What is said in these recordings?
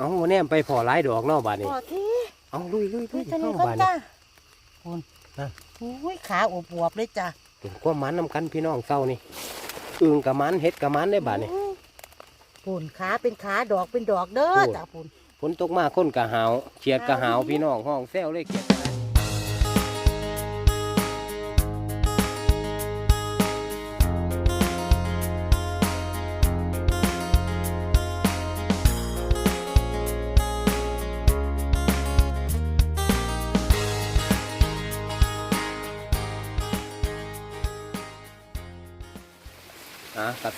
เอาแนมไปพอหลายดอกเนาะบาดนี้ พอที่เอาลุยลุยลุนี่ยตัวนี้เข้าก็บาดนี้ จ้าคุณนั่น อุ้ยขาอวบๆเลยจ้าเป็นความหมันนำกันพี่น้องเศร้านี่อึ่งกับมันเฮ็ดกับมันได้บาดนี้ ปุ่นขาเป็นขาดอกเป็นดอกเด้อโอ้จ้าปุ่น ฝนตกมาคนกะหาวเฉียดกะหาวพี่น้องห้องแซวเลยเกียด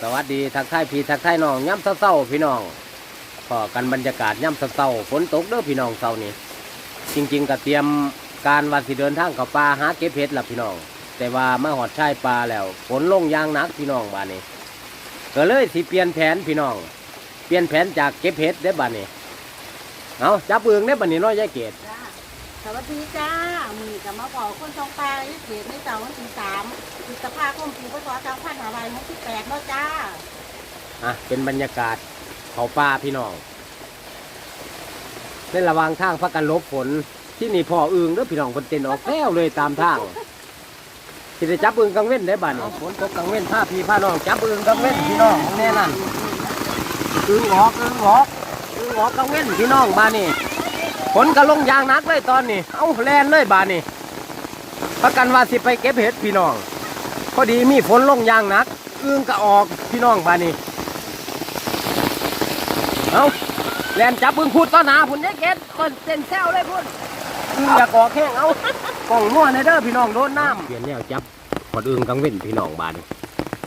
สวัสดีทักทายพี่ทักทายน้องย้ำเศร้าๆพี่น้องพอกันบรรยากาศย่ำเศร้าฝนตกเด้อพี่น้องเศร้านี่จริง ๆก็เตรียมการวันสิเดินทางกับปลาหาเก็บเห็ดล่ะพี่น้อง แต่ว่ามาหอดชายปลาแล้วฝนลงยางนักพี่น้องบ้านนี้ก็เลยสิเปลี่ยนแผนพี่น้อง เปลี่ยนแผนจากเก็บเห็ดได้บ้านนี้เอาจับเอืองได้บ้านนี้น้อยยายเกดจ้า สวัสดีจ้ามือกับมาบอคนทองปลาที่เขตในเสาวันที่สามพฤษภาคมปีพศสองพันห้าร้อยหกสิบแปดเนาะจ้าอะเป็นบรรยากาศเขาปลาพี่น้องในระหว่างทางพักกันลบฝนที่นี่พ่อเอืองเด้อพี่น้องคนเต้นออกแล้วเลยตามทางสิได้จับอึงกังเว้นได้บ้านฝนตกกังเว้นผ้าพี่ผ้าน้องจับอึงกังเว้นพี่น้องแน่นั่นอึงออกอึงออกอึงออกกังเว้นพี่น้องบ้านนี้ ฝนก็ลงยางนักเลยตอนนี้ เอาแลนเลยบ้านนี้ประกันว่าสิไปเก็บเห็ดพี่น้อง พอดีมีฝนลงยางนักอึงก็ออกพี่น้องบ้านนี้เอาแลนจับอึงพูดต้อนหาพุ่นได้เก็ดต้นเส้นแซวเลยพุ่นอึงอยากออกแห้งเอากล่องมั่วในเด้อพี่น้องโดนน้ำเปลี่ยนแนวจับพอดอึงกังเว้นพี่น้องบาน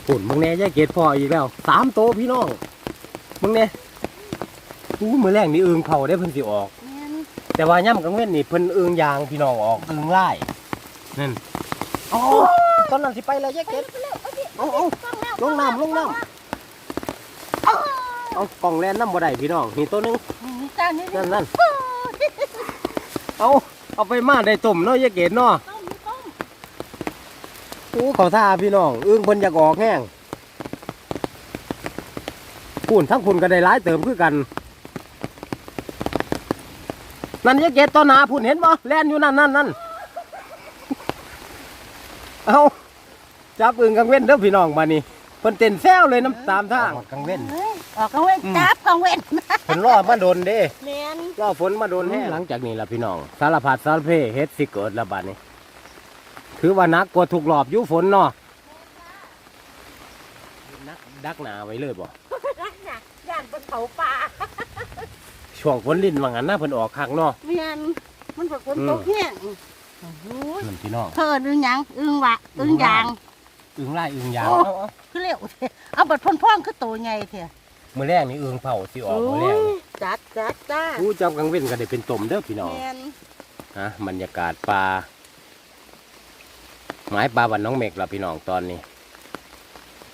ปุ่นมึงแน่ยายเกดพออีกแล้วสามโตพี่น้องมึงแน่อู้มือแรกนี่อึงเผาได้เพิ่นสิออก แม่นแต่ว่าย่ำกังเว้นนี่เพิ่นอึงยางพี่น้องออกอึงไล่นั่นโอ้ตอนนั้นสิไปแล้วยายเกดเอาเอาลงน้ำลงน้ำเอากล่องแลนน้ำบ่ได้พี่น้องนี่ตัวหนึงนี่จ้านี่นั่นนั่นเอาเอาไปมาได้ต้มเนาะยายเกดเนาะต้มต้มโอ้เขาท่าพี่น้องอึ้งเพิ่นอยากออกแห้งพุ่นทั้งพุ่นก็ได้ร้ายเติมคือกัน นั่นยายเกตตอนหนาพุ่นเห็นบ่แล่นอยู่นั่นนั่นนั่นเอาจับอึ้งกังเว้นเด้อพี่น้องมานี่เพิ่นเต้นแซวเลยน้ำตามทางกังเว้นเฮ้ยออกกังเว้นจับกังเว้นเพิ่นรอมาโดนเด้แม่นรอฝนมาโดนแห้งหลังจากนี้ล่ะพี่น้องสารพัดสารเพเฮ็ดสิเกิดและบัดนี้ถือว่านักกว่าถูกรอบอยู่ฝนเนาะนักดักหนาไว้เลยบ่รักน่ะย่านเป็นเขาป่า ช่วงฝนลิ้นว่างั้นนะเพิ่นออกข้างเนาะแม่นมันเป็นคนตกแห้งโอ้โหนั่นพี่น้องเพิ่นอึ้งหยังอึ้งวะอึ้งยาง อึ่งไล่อึ่งยาวโอ้ เอาเอาคือเร็วเถอะเอาบัดพ่นพ่องคือโตใหญ่เถอะมื้อแรกนี่อึ่งเผาสิออกมื้อแรกนี่จัดจัดจ้าผู้จำกลางเว้นก็ได้เป็นต้มเด้อพี่น้องแม่นฮะบรรยากาศปลาหมายปลาบ้านน้องเมกล่ะพี่น้องตอนนี้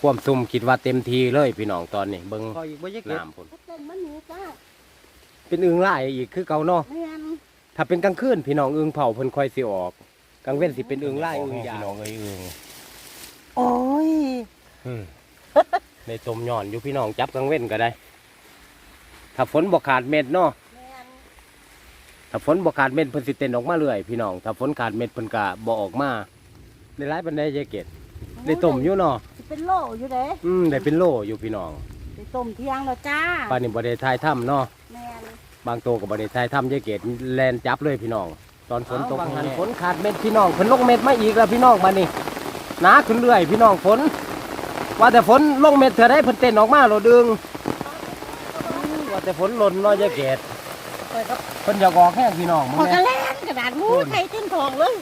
ความซุ่มคิดว่าเต็มทีเลยพี่น้องตอนนี้เบิ่งน้ำพุ่น เต้นมันหนีจ้า เป็นอึ่งไล่อีกคือเก่าเนาะแม่นถ้าเป็นกลางคืนพี่น้องอึ่งเผาเพิ่นค่อยสิออกกลางเว้นสิเป็นอึ่งไล่อึ่งยาวพี่น้องเอ้ยอึ่งโอ้ยอืมในต้มย่อนอยู่พี่น้องจับกลางเว้นก็ได้ ถ้าฝนบ่ขาดเม็ดเนาะแม่นถ้าฝนบ่ขาดเม็ดเพิ่นสิเต้นออกมาเรื่อยพี่น้อง ถ้าฝนขาดเม็ดเพิ่นก็บ่ออกมาได้หลายปานใดยายเกดได้ต้มอยู่เนาะสิเป็นโลอยู่เด้อืมได้เป็นโลอยู่พี่น้อง ได้ต้มเที่ยงแล้วจ้าปานนี้บ่ได้ทายถ้ำเนาะแม่น บางตัวก็บ่ได้ทายถ้ำยายเกดแลนจับเลยพี่น้อง ตอนฝนตกบางหันฝนขาดเม็ดพี่น้องเพิ่นลงเม็ดมาอีกแล้วพี่น้องมานี่หนาขึ้นเรื่อยพี่น้องฝน ว่าแต่ฝนลงเม็ดเท่าไรเพิ่นเต้นออกมาโลดึงอืมว่าแต่ฝนหล่นเนาะยายเกดเปิดครับเพิ่นอยากออกแห้งพี่น้องมึงพอแน่กระแลนกระดาษหมูไทยเต้นทองเลย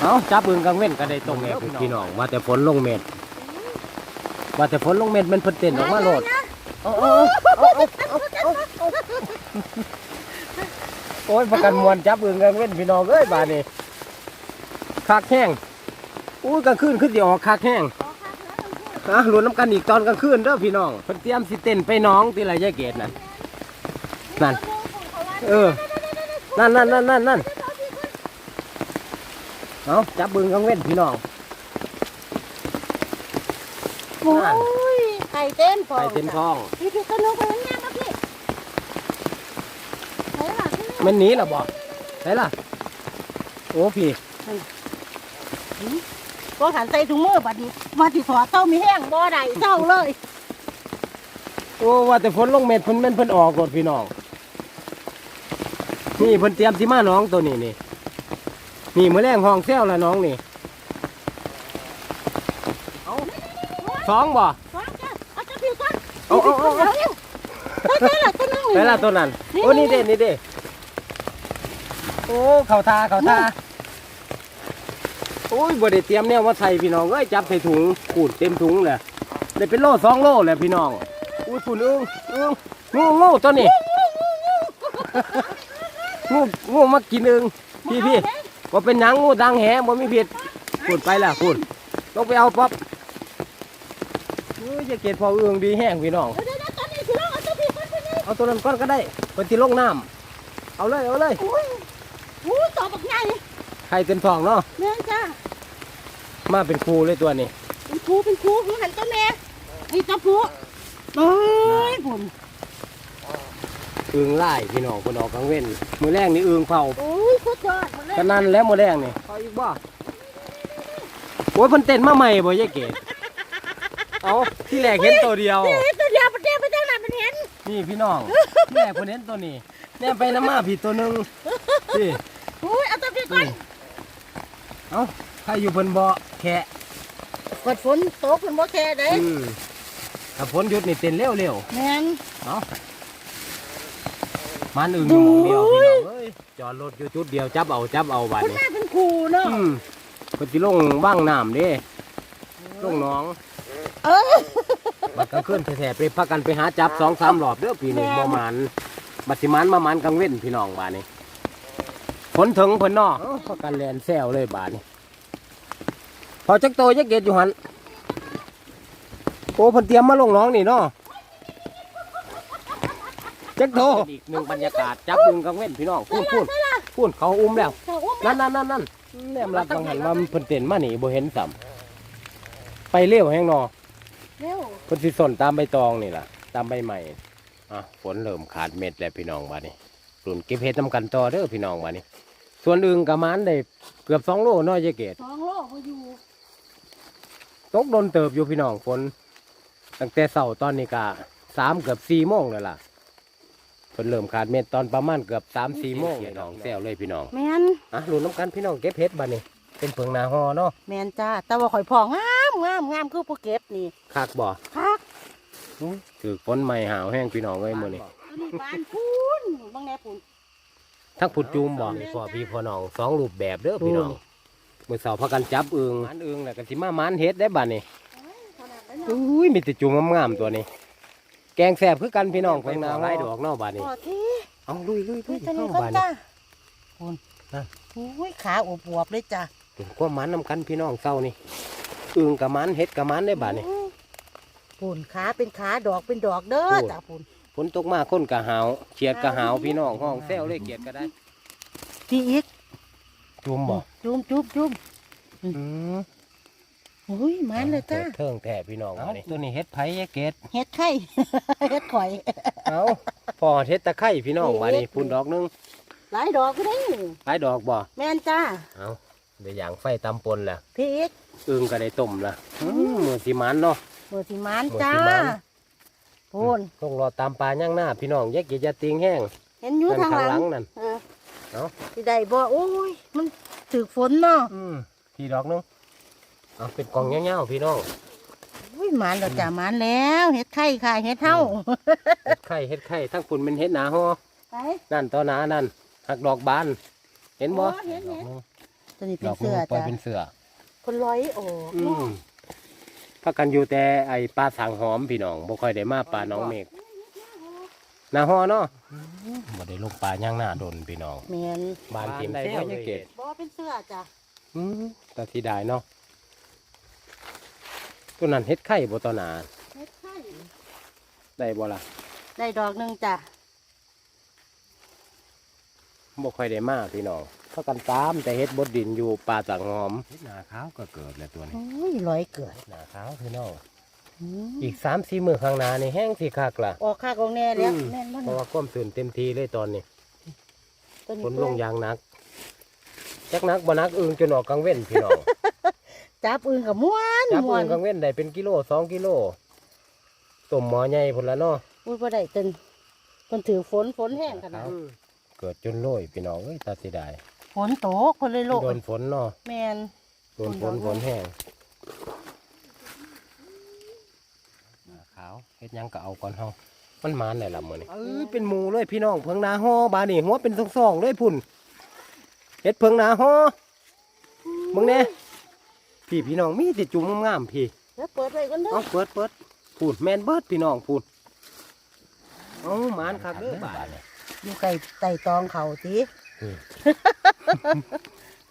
เอาจับบึงกังเว้นก็ได้ตรงแม่พี่น้องว่าแต่ฝนลงเม็ดว่าแต่ฝนลงเม็ดมันเพิ่นเต้นออกมาโลด เอาเอาเอาเอาเอาเอาเอาโอ้ยประกันมวนจับบึงกังเว้นพี่น้องเอ้ยบาดนี้คักแห้งอู้ยกลางคืนขึ้นสิออกคักแห้งฮะลุ้นน้ำกันอีกตอนกลางคืนเด้อพี่น้องเพิ่นเตรียมสิเต้นไปน้องที่ไรยายเกดนั่นนั่นเออนั่นนั่นนั่นนั่นนั่นเอาจับบึงกังเว้นพี่น้องโอ้ยไข่ เต้นทองไปเต็มท้อง พี่พี่ขนมไปยังไงครับพี่มันหนีล่ะบ่ไหนล่ะ โอ้พี่ก็หันใส่ถุงมือบัดนี้มาที่ถอดเต้ามีแห้งบ่ได้เต้าเลยโอ้ว่าแต่ฝนลงเม็ดเพิ่นแม่นเพิ่นออกกดพี่น้องนี่เพิ่นเตรียมสิมาน้องตัวนี้นี่นี่มื้อแรงห้องแซวละน้องนี่เอาสองบ่ เอาเอาเอาเอาเร็วๆไปละตัวนึงไปละตัวนั้นนี่โอ้นี่เด้นี่เด้โอ้เข่าทาเข่าทาโอ้ยบ่ได้เตรียมแนวมาใส่พี่น้องเอ้ยจับใส่ถุงขูดเต็มถุงเลยได้เป็นโลสองโลแหละพี่น้องอุ้ยฝุ่นอึ้งอึ้งงูงูตัวนี้งูงูมากินอึ้งพี่พี่ว่าเป็นหนังงูดังแหบ่มีผิดขุดไปแล้วขุดต้องไปเอาป๊อปเอ้ย จะเก็บพออึ้งดีแห้งพี่น้อง เดี๋ยวๆๆตอนนี้สิลองเอาตัวพิวก่อนตัวนี้เอาตัวนั้นก้อนก็ได้เป็นที่ลงน้ำเอาเลยเอาเลยอุ้ยอุ้ยตอบักใหญ่ไข่เต็มทองเนาะแม่นจ้ามาเป็นครูเลยตัวนี้เป็นครูเป็นครูหันต้นแม่นี่ตะพูเอ้ยบุญอึงไล่พี่น้องคนออกกลางเว้นมือแรงนี่เอึงเผาโอ้ยสุดยอดหมดเลย กันนั้นแล้วมือแรงนี่เอาอีกบ่โอ้ยเพิ่นเต้นมาใหม่บ่ยายเกด เอาที่แรกเห็นตัวเดียว นี่ตัวเดียวประเดี๋ยวไปจังหวัดมันเห็นนี่พี่น้องที่แรกเพิ่นเห็นตัวนี้แนมไปน้ำมาผิดตัวหนึ่งนี่อุ้ยเอาตัวพิวก่อนเอาใครอยู่เพิ่นบ่แค่กดฝนตกฝนบ่แค่เด้อืมถ้าฝนหยุดนี่เต้นเร็วๆแม่นเอามันอึ่งอยู่หมองเดียวพี่น้องเอ้ยจอดรถอยู่จุดเดียวจับเอาจับเอาบัดคุณนี้แม่เป็นครูเนาะอืมเพิ่ลงว่างน้ำเด้ลงหน้อง บัดกลางคืนแท้ๆไปพักกันไปหาจับสองสามรอบเด้อปีนี้บ่หมันบัดสิหมันมาหมันกลางเว้นพี่น้องบาดนี้ฝนถึงเพิ่นเนาะเอ้าพักกันแลนแซวเลยบาดนี้พอจักโตจักเกตอยู่หันโอ้เพิ่นเตรียมมาลงหน้องนี่เนาะจักโตอีกหนึ่งบรรยากาศจับบึงกลางเว้นพี่น้องพูดพูดพูดเขาอุ้มแล้วเขาอุ้มนั่นนั่นนั่นนั่นแนมรับบางหันว่ามันเพิ่นเต้นมานี่บ่เห็นซ้ำไปเร็วแฮงเนอ เร็วเพิ่นสิสนตามใบตองนี่ล่ะ ตามใบใหม่อะฝนเริ่มขาดเม็ดแล้วพี่น้องบัดนี้รุ่นเก็บเห็ดนำกันต่อเด้อพี่น้องบัดนี้ ส่วนอึงกะมานได้เกือบ2โลน้อยเยเกตสองโลเขาอยู่ตกโดนเติบอยู่พี่น้องฝนตั้งแต่เช้าตอนนี้ก็3เกือบ4โมงแล้วล่ะเพิ่นเริ่มขาดเม็ดตอนประมาณเกือบ3 4โมงพี่น้องแซวเลยพี่น้องแมนอะรุ่นน้ำกันพี่น้องเก็บเห็ดบัดนี้เป็นเพิงนาฮอเนาะแมนจ้าแต่ว่าข่อยพองาม งามงามคือผู้เก็บนี่คักบ่คักถือฝนใหม่หาวแห้งพี่น้องเอ้ยมื้อนี้ตัวนี้บานพูนบางแน่พูนทั้งผุดจูมบ่พ่อพี่พ่อน้องสองรูปแบบเด้อพี่น้องมื้อเสาร์พากันจับอึงมันอึงแล้วก็สิมามันเฮ็ดได้บัดนี้ขนาดนั้นเนาะอุ้ยมีแต่จูมงามๆตัวนี้ แกงแซ่บคือกันพี่น้องเพิ่นนาหลายดอกเนาะบัดนี้พอที่เอาลุยลุยลุนี่ยตัวนี้เข้าก็บัดนี้จ้าพูนนั่นอุ้ยขาอวบๆเลยจ้าเป็นความมันนํกันพี่น้องเศร้านี่ อึงกับมันเฮ็ดกับมันได้บัดนี้พูนขาเป็นขาดอกเป็นดอกเด้อพูนจ้าพูนฝนตกมาคนก็หาวเขียดก็หาวพี่น้องห้องแซวเลยเขียดก็ได้ที่อีกจูมบ่จุ่มจุ่มจุ่มอืมอุ้ยมันเลยจ้าเทิงแท้พี่น้องบัดนี้ตัวนี้เฮ็ดไผยายเกดเฮ็ดไข่เฮ็ดข่อยเอาพอเฮ็ดตะไคร้พี่น้องบัดนี้พุ่นดอกหนึงหลายดอกก็ได้หลายดอกบ่แม่นจ้าเอา เดี๋ยวอย่างไฟตำปนล่ะพี่อีกอึ่งก็ได้ต้มล่ะอืมมือสีมันเนาะมือสิมันมือจ้าสิมันพูนต้องรอตามปลาย่างหน้า พี่น้องแยกเกียจะติงแห้งเห็นอยู่นั่นทางข้างหหลัลังงนั่น เออเอ้า สิได้บ่โอ้ย มันถึกฝนเนาะอืมพี่ดอกหนึงเอาเป็นกล่องเงี้ยวๆพี่น้อง อุ้ยหมันแล้วจ้าหมันแล้วเฮ็ดไข่ค่ะเฮ็ดเฮาเฮ็ดไข่เฮ็ดไข่ทั้งฝุ่นเป็นเฮ็ดหนาฮอไป นั่นต่อหนานั่นหักดอกบาน เห็นบ่โอ้เห็นเห็น ตัวนี้ดเป็นอกเสื้อปล่อยจ้าเป็นเสือคนร้อยโอ้อืมพักกันอยู่แต่ไอปลาสังหอมพี่น้องบ่ค่อยได้มาปลาน้องเมฆหนาฮอเนาะบ่ได้ลงปลาย่างหน้าดนพี่น้องแม่นบานเต็มแซวเลยบ่เป็นเสื้อจ้าอืมแต่ที่ได้เนาะตัวนั้นเฮ็ดไข่บ่ต่อหนาเฮ็ดไข่ได้บ่ล่ะได้ดอกหนึงจ้าบ่ค่อยได้มาพี่น้อง เพราะกันตามแต่เฮ็ดบดดินอยู่ป่าสังหอมเฮ็ดหนาขาวก็เกิดแล้วตัวนี้โอ้ยร้อยเกิดหนาขาวพี่น้องอืมอีกสามสี่มื้อข้างหน้านี่แห้งสิคักล่ะออกค่ากองแน่แล้วอืมแม่นบ่เพราะน่ะว่าความตื่นเต็มทีเลยตอนนี้ตัวนี้ฝนลงอยางหนักจักหนักบ่หนักอึงจนออกกลางเว้นพี่น้องจับอึงกับม้วนจับม้วอึนงกลางเว้นได้เป็นกิโลสองกิโลต้มหมอใหญ่พุ่นละเนาะอุ้ยบ่ได้ตึนคนถือฝนฝนแห้งขนาดอืมเกิดจนโรยพี่น้องเอ้ยตาสิได้ฝ นตกคนเลยโลกโดนฝนเนาะแมนโดนฝนฝฝนนโดนแห้งหน้าขาวเฮ็ดหยังก็เอาก่อนเฮามันมานได้ละมื้อนี้เอ้ยเป็นหมู่เลยพี่น้องเพิงนาฮอบาดนี่หัวเป็นซ่องๆเลยพุ่นเฮ็ดเพิงนาฮอมึงแน่พี่พี่น้องมีแต่จุ่มงามๆพี่แล้วเปิดไว้กันเด้อเอาเปิดเปิดพูดแมนเบิดพี่น้องพูดเอาหมานคักเด้อบาดเนี่ยอยู่ไก่ไต่ตองเขาสิอืม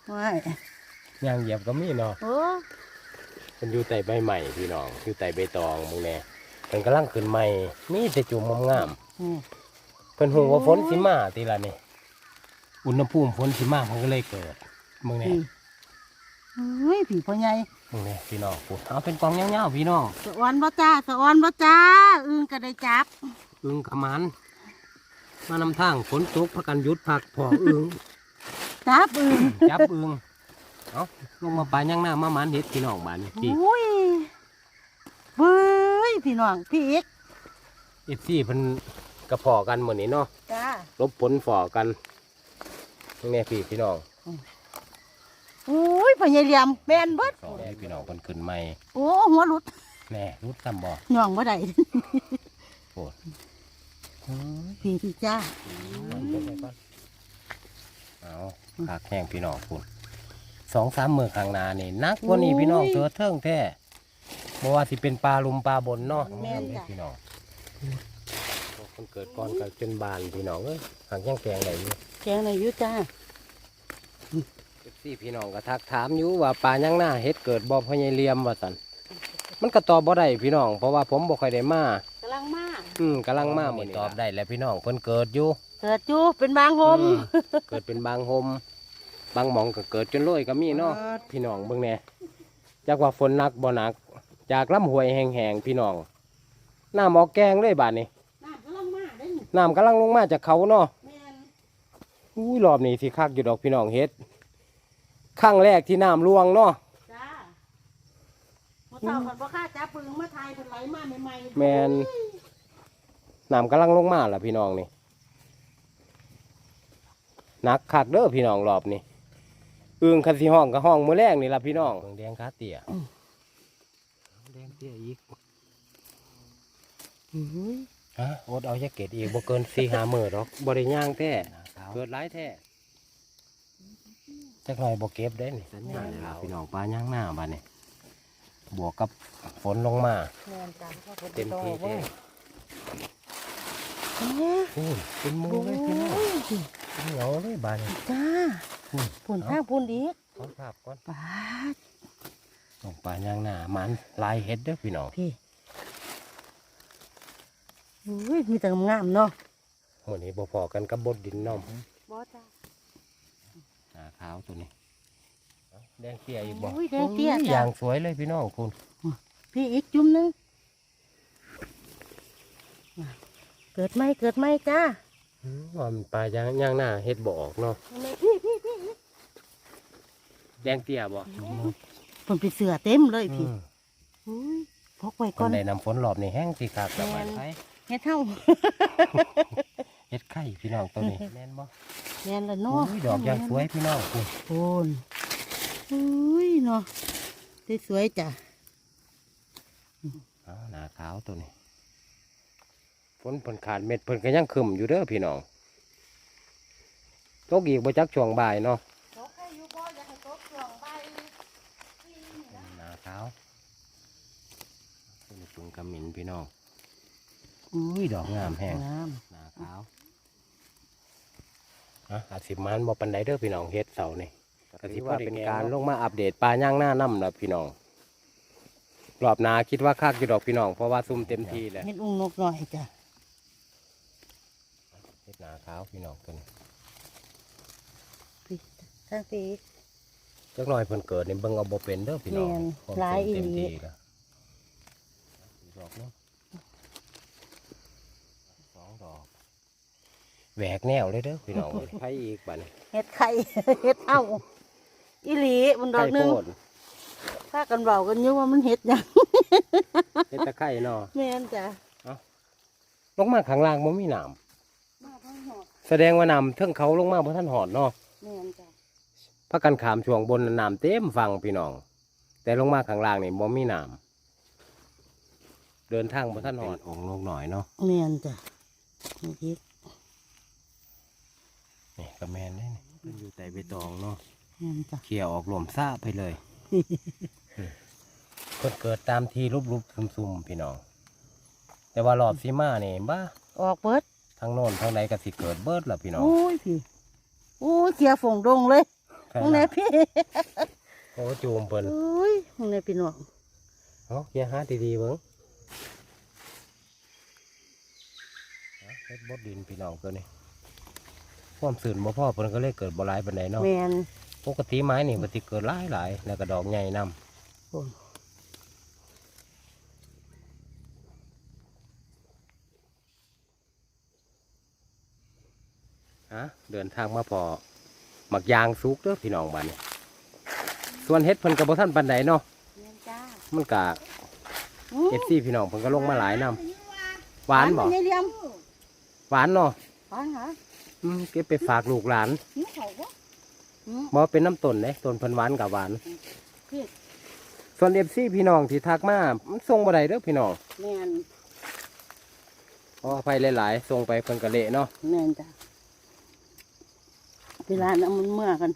ไม่ยางเหยียบก็มีเนาะโอ้มันอยู่ใต้ใบใหม่พี่น้อง อยู่ใต้ใบตองมึงแน่มันกำลังขึ้นใหม่มีแต่จุ่มงามอืมๆเพิ่นหูว่าฝนสิมาทีละนี่อุณหภูมิฝนสิมามันก็เลยเกิดมึงแน่อืมเฮ้ยผีพ่อใหญ่มึงแน่พี่น้องพูดเอาเป็นกองเงาๆพี่น้องสะออนบ่จ้าสะออนบ่จ้าอึงก็ได้จับอึงขมัน มานำทางฝนตกพักกันหยุดพักพออึงจับอึงจับอึงเอาลงมาปลาย่างหน้ามาหมันเห็ดพี่น้องบ้านนี่พี่อุ้ยเบ้ยพี่น้องพี่อีกเอฟซีเพิ่นกระพอกันเหมือนนี้เนาะจ้าลบผลฝ่อกันนี่พี่พี่น้องอุ้ยพ่อใหญ่เหลี่ยมแมนเบิดสองพี่น้องเพิ่นขึ้นใหม่โอ้หัวหลุดแน่รุดซ้ำบ่ย่องบ่ได้ โอ้ ยพี่พี่จ้าเอาขากแห้งพี่น้องคุณสองสามมือข้างหน้านี่นักกว่านี้พี่น้องเสือเทิงแท้บ่ว่าสิเป็นปลาลุมปลาบนเนาะพี่น้องคนเกิดก่อนกับจนบานพี่น้องเอ้ยหางแข้งแกงไหนอยู่ แกงอะไรอยู่จ้าซี่พี่น้องก็ทักถามอยู่ว่าปลายังหน้าเฮ็ดเกิดบ่พญายเหลี่ยมว่าซั่นมันก็ตอบบ่ได้พี่น้องเพราะว่าผมบ่ค่อยได้มากำลังมา อืมกำลังมามื้อนี้ตอบได้แล้วพี่น้องเพิ่นเกิดอยู่เกิดจูเป็นบางโฮมอืเกิดเป็นบางโฮมบางหมองก็เกิดจนโรยก็มีเนาะพี่น้องเบิ่งแหน่จักว่าฝนหนักบ่หนัก จากลำห้วยแห้งๆพี่น้องน้ำออกแกงเลยบาดนี้น้ำกำลังมาได้นี่น้ำกำลังลงมาจากเขาเนาะ แม่นอุ้ยรอบนี้สิคักอยู่ดอกพี่น้องเฮ็ดครั้งแรกที่น้ำลวงเนาะ จ้าพอเต่าผัดบ่ค่าจับปึงมาทายเป็นไหลมาใหม่ๆแมน น้ำกำลังลงมาล่ะพี่น้องนี่หนักคักเด้อพี่น้องรอบนี้อึงคันสีห้องกับห้องมือแรกนี่ล่ะพี่น้องแดงขาเตี่ยแดงเตี่ยอีกอื้อหือฮะอดเอาแจ็คเก็ตอีกบ่เกินสี่ห้ามือหรอกบ่ได้ย่างแท้เกิดหลายแท้จักหน่อยบ่เก็บได้นี่สัญญาณแล้วพี่น้องปลาย่างหน้าบ้านนี่บวกกับฝนลงมาแม่นจ้าเต็มที่แท้ เอ้ยอู้ยเป็นหมูเลยพี่น้องเหนียวเลยบ้านนี่จ้าอืมปุ่นข้างปุ่นอีกขอภาพก่อนปาดส่งปลาย่างหน้ามันลายเฮ็ดเด้อพี่น้องพี่อุ้ยมีแต่งามๆเนาะมื้อนี้บ่พอกันกับบดดินน้อมบ่จ้าหน้าขาวตัวนี้เอาแดงเตี้ยอีกบ่อุ้ยแดงเตี้ยอจ้าย่างสวยเลยพี่น้องคุณพี่อีกจุ่มหนึง เกิดไหมเกิดไหมจ้าอืมว่ามันปลาย่างย่างหน้าเฮ็ดบ่ออกเนาะพี่พี่พี่แดงเตี้ยบ่ผลไปเสือเต็มเลยอืพี่มอุ้ยพกไว้คก่อนนได้นำฝนรอบนี้แห้งสิครับกับแม่มันนไผเฮ็ดเท่าเฮ็ดไข่พี่น้องตัวนี้แม่นบ่แม่นละเนาะอุ้ยดอกย่างสวยพี่น้องคุณโอนอุ้ยเนาะสวยๆจ้ะเอาหน้าขาวตัวนี้ ฝนเพิ่นขาดเม็ดเพิ่นก็ยังคึมอยู่เด้อพี่น้องตกอีกบ่จักช่วงบ่ายเนาะตกให้อยู่บ่อยากให้ตกช่วงใบหนาขาวเป็นปึงกระหมินพี่น้องอุ้ยดอกงามแห้งงามหนาขาวอะอาจสิมันบ่ปันไดเด้อพี่น้องเฮ็ดเสานี่ก็สิว่าเป็นการลงมาอัปเดตปลาย่างหน้าน้ำแล้วพี่น้องรอบหนาคิดว่าคักอยู่ดอกพี่น้องเพราะว่าซุ่มเต็มที่แล้วเฮ็ดอุ้งนกหน่อยจ้ะเฮ็ด หนาขาวพี่น้องตัวนี้พี่ทางพี่จักหน่อยเพิ่นเกิดนี่เบิ่งเอาบ่เป็นเด้อพี่น้องแม่นความหลายเต็มอีหลีที่แล้วอีกดอกเนาะสองดอกแหวกแนวเลยเด้อพี่น้องเอ้ยไผอีกบัดนี้เฮ็ดไข่เฮ็ดเอ้าอีหลีมันดอไข่กหนึงโพดถ้ากันเบากันอยู่ว่ามันเฮ็ดหยังเฮ็ดตะไคร้เนาะแม่นจ้ะลงมาข้างล่างบ่มีน้ำมาทั้งหมด แสดงว่าน้ำเทิงเขาลงมาบ่ทันหอดเนาะแม่นจ้ะพากันขามช่วงบนน่ะน้ำเต็มฟังพี่น้อง แต่ลงมาข้างล่างนี่บ่มีน้ำเดินทางบ่ทันหอดองลงหน่อยเนาะแม่นจ้ะนี่คิดนี่ก็แม่นได้นี่มันอยู่แต่ใบตองเนาะแม่นจ้ะเขี่ยออกหลวมซ่าไปเลยเพิ่นเกิดตามที่รูปๆซุ่มๆพี่น้อง แต่ว่ารอบสีมานี่บ้าออกเบิด ทางโน้นทางใดก็สิเกิดเบิดล่ะพี่น้อง โอ้ยพี่โอ้ยเกียร์ฝงดงเลยใช่มึงไหนล่ะพี่โอ้จูมเพิ่นโอ้ยมึงไหนพี่น้องเนาะเกียร์หาดีๆเบิ่งเอาเฮ็ดบดดินพี่น้องเกินนี่ความสื่นบ่พอเพิ่นก็เลยเกิดบ่หลายปานใดเนาะ แม่นปกติไม้นี่มันสิเกิดหลายๆแล้วก็ดอกใหญ่นํโอ้ย ฮะเดินทางมาพอหมักยางสุกเด้อพี่น้องบัดนี้ส่วนเฮ็ดเพิ่นก็บ่ทันปานใดเนาะแม่นจ้ามันก็เอฟซีพี่น้องเพิ่นก็ลงมาหลายนำหวานบ่ไม่ได้เลี้ยงหวานเนาะหวานเหรออืมเก็บไปฝากลูกหลานหิวเขาบ่อืมบ่เป็นน้ำต้นเด้ต้นเพิ่นหวานกับหวานพี่ส่วนเอฟซีพี่น้องที่ทักมามันส่งบ่ได้เด้อพี่น้องแม่นขออภัยหลายๆส่งไปเพิ่นก็เละเนาะแม่นจ้ะ เวลานั้นมันเมื่อกัน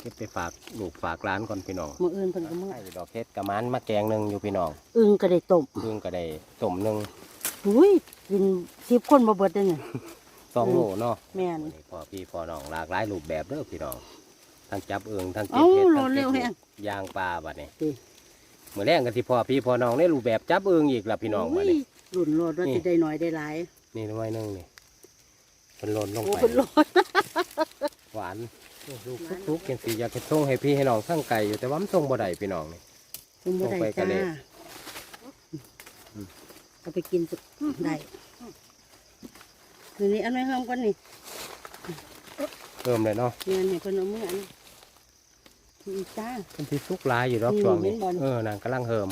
เก็บไปฝากลูกฝากหลานก่อนพี่น้องมื้ออื่นเพิ่นก็เมื่อให้ดอกเฮ็ดกับมันมาแกงหนึงอยู่พี่น้องอึ่งก็ได้ต้มซึ่งก็ได้ต้มหนึงอุ้ยกินสิบคนบ่เบิดเด้อเนี่ย สองโลเนาะแม่นวันนี้พอพี่พอน้องหลากหลายรูปแบบเด้อพี่น้องทั้งจับเอิงทั้งเก็บเอ้าเห็ดโลทั้งเร็เก็บวแฮง ยางปลาบัดนี้ติมื้อแรงก็สิพอพี่พอน้องได้รูปแบบจับเอิงอีกล่ะพี่น้องบัดนี้ หลุ่นโลดว่านี่สิได้น้อยได้หลายนี่หน่วยหนึงนี่เป็นหล่นลงโอ้ไปเป็นโลด หวานลูกทุกๆยังสีอยากให้ส่งให้พี่ให้น้องข้างไก่อยู่แต่ว่ามันส่งบ่ได้พี่น้องนี่ คุณบ่ได้ลงไปกะจ้าเละอืม เอาไปกินสุดได้ทีนี้อันไว้ห้ามก่อนนี่เริ่มเลยเนาะเงินให้เพิ่นเอามืออันนี้นี่จ้า เป็นที่สุกหลายอยู่รอบอืมช่วงนี้เห็นบ่นี่เออนางกำลังเฮิม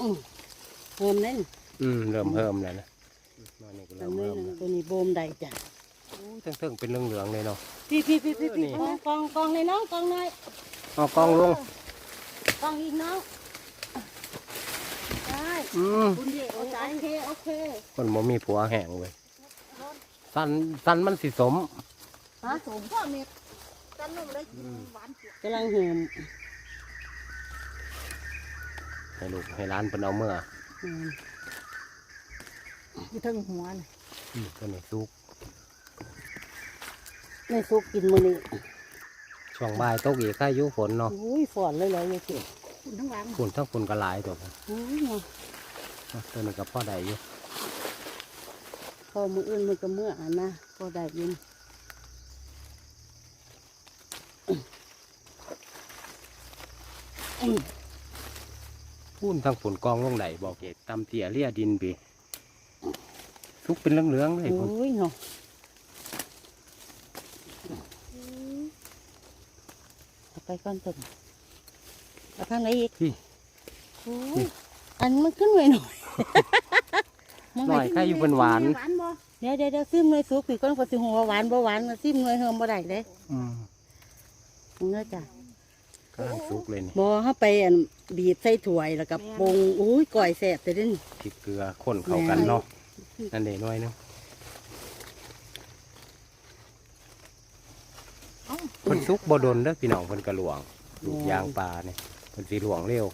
อืมเพิ่มนั่นอืมเริ่มเฮิมแล้วนะมานี่ก็ตัเริ่วมนี้เฮิมแล้วตัวนี้โบมได้จ้ะอู้ เทิงๆเป็นเหลืองๆเลยเนาะ พี่พี่พี่พี่พี่นี่ กองกองกองเลยน้องกองหน่อยเอากล้องลง กองอีกน้องได้อืมคุณเดีโอเคโอเคคนบ่มีผัวแห้งเว้ยสันสันมันสิสม ฮะสมพ่อเม็ดกันนมเลยหวานกำลังเหิมให้ลูกให้ร้านเป็นเอาเมื่ออืมอยู่ทั้งหัวน่ะอืมตัวนี้สุก ไม่ซุปกินมื้อนี้ช่วงบ่ายตกอีกค่ายุฝนเนาะอุ้ยฝอนเลยเลยยายเก๋คุณทั้งหลังฝนทั้งฝนก็หลายตัวผมอุ้ยเนาะตัวนี้ก็พอได้อยู่พอมืออื่นมันก็เมื่ออะนะพอได้ยินพูนทั้งฝนกองลงไหลบอกเกตตำเตี่ยเลี่ยดินไปสุกเป็นเหลืองๆเลยพุ่นอุ้ยเนาะเอาไป ก่อนเถอะเอาทางไหนอีกพี่ โอ้ยอันมันขึ้นหน่อยหน่อยหน่อยแค่อยู่เป็นหวาน หวานบ่เดี๋ยวเดี๋ยวเดี๋ยวซิมหน่อยสุกปีก่อนก็สิหัวาหวานบ่หวานซิมหน่อยเฮิมบ่ได้เลยอืมเนื้อจ้ะกำลังสุกเลยนี่บ่เฮาไปอันบีบใส่ถ้วยแล้วก็ปรุงอุ้ยก่อยแซ่บแต่เด่นพริกเกลือข้นเข้ากันเนาะนั่นเองน้อยเนึง พิ่นสุกบ่ดนเด้อพี่น้องเพิ่นกระหลวงลูกยางปลาเนี่ยเพิ่นสีหลวงเร็ว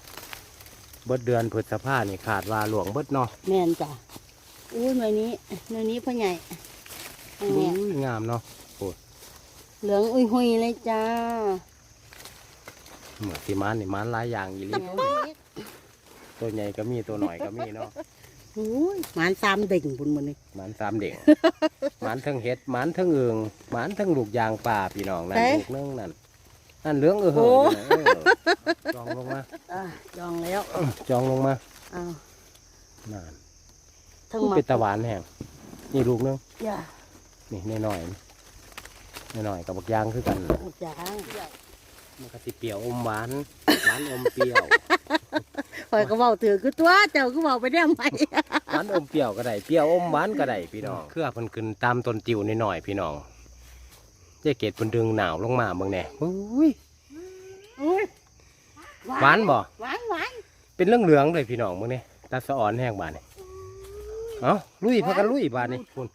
เบิดเดือนพฤษภานี่ขาดว่าหลวงเบิดเนาะแม่นจ้ะอุ้ยหน่วยนี้หน่วยนี้พ่อใหญ่อันอุ้เนี้ยยงามเนาะเหลืองอุ้ยหุยเลยจ้าเหมือนสีมันนี่มันหลายอย่างอีหลีตัวใหญ่ก็มีตัวหน่อยก็มีเนาะ อุ้ยหมานสามเด่งบุญมันนี่หมันสามเด็ก หมันทั้งเห็ดหมันทั้งเอืองหมันทั้งลูกยางป่าพี่น้องนั่นลูกนึงนั่นนั่นเหลืองเออเหอะอยู่นะเออจองลงมาอะจองแล้วจองลงมาอ้าวนั่นทั้งผู้หมาเป็นตะหวานแห้งนี่ลูกนึงอย่านี่น้อยๆน้อยๆกับบักยางคือกันอย่า มันก็สิเปรี้ยวอมหวาน หวานอมเปรี้ยวคอยก็เว้าถือคือตัวเจ้าก็เว้าไปได้ไหมหวานอมเปรี้ยวก็ได้เปรี้ยวอมหวานก็ได้พี่น้องเครือเพิ่นขึ้นตามต้นติวนิดหน่อยๆพี่น้องเจ๊เกดเพิ่นดึงหนาวลงมาเบิ่งแหน่อุ้ยอุ้ยหวานบ่หวานหวานเป็นเรื่องเหลืองๆเลยพี่น้องเบิ่งแหน่ตาสะอ่อนแห้งบาดนี่เอ้าลุยพากันลุยบาดนี่พุ่น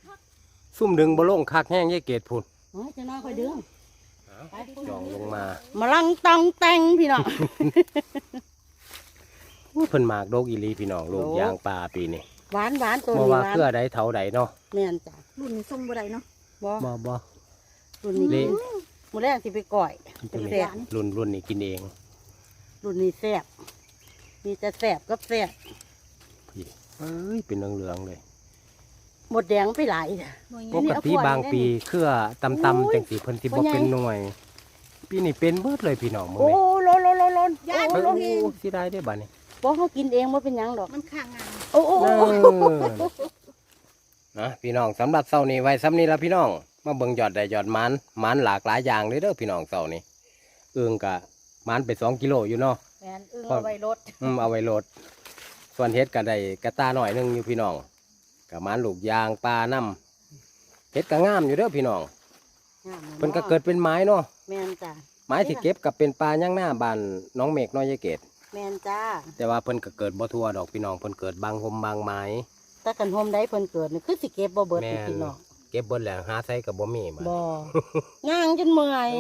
ซุ่มดึงบ่ลงคักแห้งเจ๊เกดพุ่นโอ้ยจะน้อยคอยดึง จองลงมามาลังตองแต่งพี่น้องอู้เพิ่นมากโดกอีหลีพี่น้องลูกโดกยางปลาปีนี้หวานหวานตัวบ่นี้หว่าวานเครือใดเถาใดเนาะแม่นจ้ะรุ่นนี้ส้มบ่ได้เนาะบ่บ่บ่รุ่นนี้เละมื้อแรกสิไปก่อยตัวนี้แซ่บรุ่นรุ่นนี้กินเองรุ่นนี้แซ่บมีแต่แซ่บกับแซ่บพี่เอ้ยเป็นเหลืองๆเลย หมดแดงไปหลายจ้ะหน่วยปงานกติบางปีเครือตำโอ้ยๆจังสีเพิ่นสิพ่บ่อใหญ่เป็นหน่วย ปีนี้เป็นเบิดเลยพี่น้องมื้อโอ้นี้โลนโลนโลนโลนย้าย โอ้มาโลลนงเองสิได้ได้อบัดนี้บ่เฮากินเองบ่เป็นหยังดอก มันข้างงาน โอ้โอ้เอโอ้อนะพี่น้องสำหรับเสาร์นี้ไว้ซ้ำนี้ละพี่น้อง มาเบิ่งยอดได้ยอดมันมันหลากหลายอย่างเลยเด้อพี่น้องเสาร์นี้เอื้องกะมันไปสองกิโลอยู่เนาะ แม่นอึ้งเอาไว้รถ อืมเอาไว้โหลด ส่วนเฮ็ดก็ได้กระตาหน่อยหนึงอยู่พี่น้อง กะมันลูกยางปลาน้ำเฮ็ดก็งามอยู่เด้อพี่น้องเพิ่นก็เกิดเป็นไม้เนาะแม่นจ้ะไม้ที่เก็บกับเป็นปลาย่างหน้าบ้านน้องเมฆน้อยยายเกดแม่นจ้า แต่ว่าเพิ่นก็เกิดบ่ทั่วดอกพี่น้องเพิ่นเกิดบางหมบางไม้แต่กันโฮมได้เพิ่นเกิดนี่คือสิเก็บบ่เบิดแม่นี่นพี่น้องเก็บเบิดแล้วหาใส่กับบ่มีบัดบ่ย่างจนเมื่อย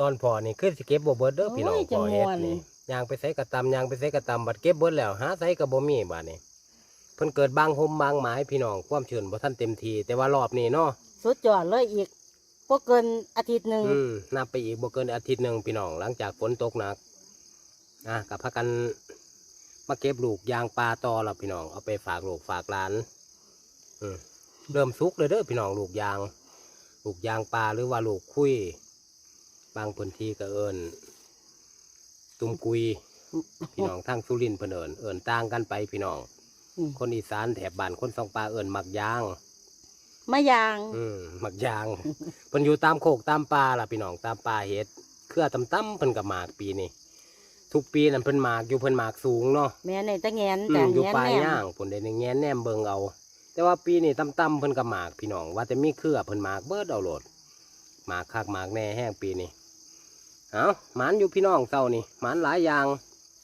ตอนพอนี่คือสิเก็บบ่เบิดเด้อพี่น้องโอ้ยพอเฮ็ดจำนวนนี่ย่างไปใส่กระตำย่างไปใส่กระตำบัดเก็บเบิดแล้วหาใส่กับบ่มีบัดนี้ เพิ่นเกิดบางหมบางไม้พี่น้องความชื้นบ่ทันเต็มทีแต่ว่ารอบนี้เนาะสุดยอดเลยอีกบ่เกินอาทิตย์หนึงอืมนับไปอีกบ่เกินอาทิตย์หนึงพี่น้องหลังจากฝนตกหนักอะก็พากันมาเก็บลูกยางปลาต่อแล้วพี่น้องเอาไปฝากลูกฝากหลานอืมเริ่มสุกเลยเด้อพี่น้องลูกยาง ลูกยางปลาหรือว่าลูกคุยบางพื้นที่ก็เอิญตุ่มกุย พี่น้องทางสุรินทร์เพิ่นเอิญเอิญต่างกันไปพี่น้อง อืม คนอีสานแถบบ้านคนสองปลาเอิญหมักยาง มะยาง อืมหมักยาง เพิ่นอยู่ตามโคกตามป่าล่ะพี่น้องตามป่าเฮ็ดเครือตำตั้มเพิ่นกับหมากปีนี้ทุกปีนั่นเพิ่นหมากอยู่เพิ่นหมากสูงเนาะแม่ในตะแงนอืจ้ะมอยู่แงนปลายแนมย่างผลได้แงนแนมเบิงเอา แต่ว่าปีนี้ต่ำๆเพิ่นกับหมากพี่น้องว่าแต่มีเครือเพิ่นหมากเบิดเอาโหลดหมากคักหมากแน่แห้งปีนี้เอาหมานอยู่พี่น้องเศร้านี่หมานหลายอย่าง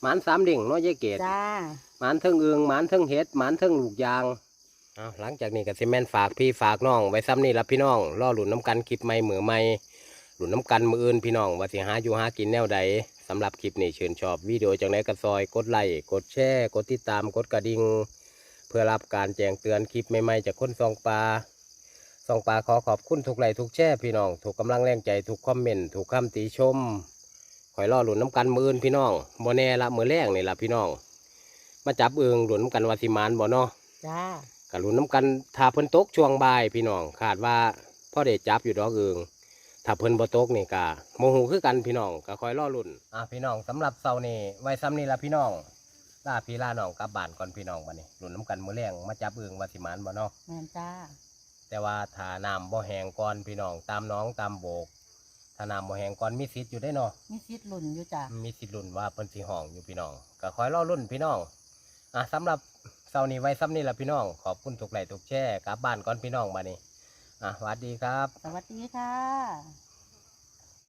หมานสามเดิ่งเนาะยายเกด จ้า หมานเทิงเอืองหมานเทิงเฮ็ดหมานเทิงลูกยางเอาหลังจากนี้ก็สิแม่นฝากพี่ฝากน้อง ไว้ซ้ำนี่ละพี่น้องรอหลุนน้ำกันคลิปใหม่เหมือใหม่หลุนน้ำกันมืออื่นพี่น้องว่าสิหาอยู่หากินแนวใดสำหรับคลิปนี้เชิญชอบวิดีโอจากไหนก็ซอยกดไลค์กดแชร์กดติดตามกดกระดิ่งเพื่อรับการแจ้งเตือนคลิปใหม่ๆจากคนซองปลาซองปลาขอขอบคุณทุกไลค์ทุกแชร์พี่น้องถูกกำลังแรงใจถูกคอมเมนต์ถูกคำติชมคอยรอหลุนน้ำกันมืออื่นพี่น้องโมแน่ละมือแรงนี่ละพี่น้อง มาจับเอืองหลุนน้ำกันวาสิมานบ่เนาะจ้ากะหลุนน้ำกันถ้าเพิ่นตกช่วงบ่ายพี่น้องคาดว่าพ่อเดจับอยู่ดอกเอืองถ้าเพิ่นบ่ตกนี่กะโมโหคือกันพี่น้องก็คอยรอลุ่นอะพี่น้องสำหรับเสาร์นี้ไว้ซ้ำนี่ละพี่น้องลาพี่ลาน้องกลับบ้านก่อนพี่น้องบัดนี้หลุนน้ำกันมื้อแรงมาจับเอืองวาสิมานบ่เนาะแม่นจ้าแต่ว่าถ้าน้ำบ่แห้งก่อนพี่น้องตามหน้องตามโบกถ้าน้ำบ่แห้งก่อนมีสิทธิ์อยู่ได้เนาะมีสิทธิ์ลุ่นอยู่จ้ามีสิทธิ์ลุ้นว่าเพิ่นสิห้องอยู่พี่น้องก็คอยรอรุ่นพี่น้อง อะสำหรับเสาร์นี้ไว้ซ้ำนี่แหละพี่น้อง ขอบคุณทุกไลค์ทุกแชร์กลับบ้านก่อนพี่น้องมานี่อะสวัสดีครับ สวัสดีค่ะ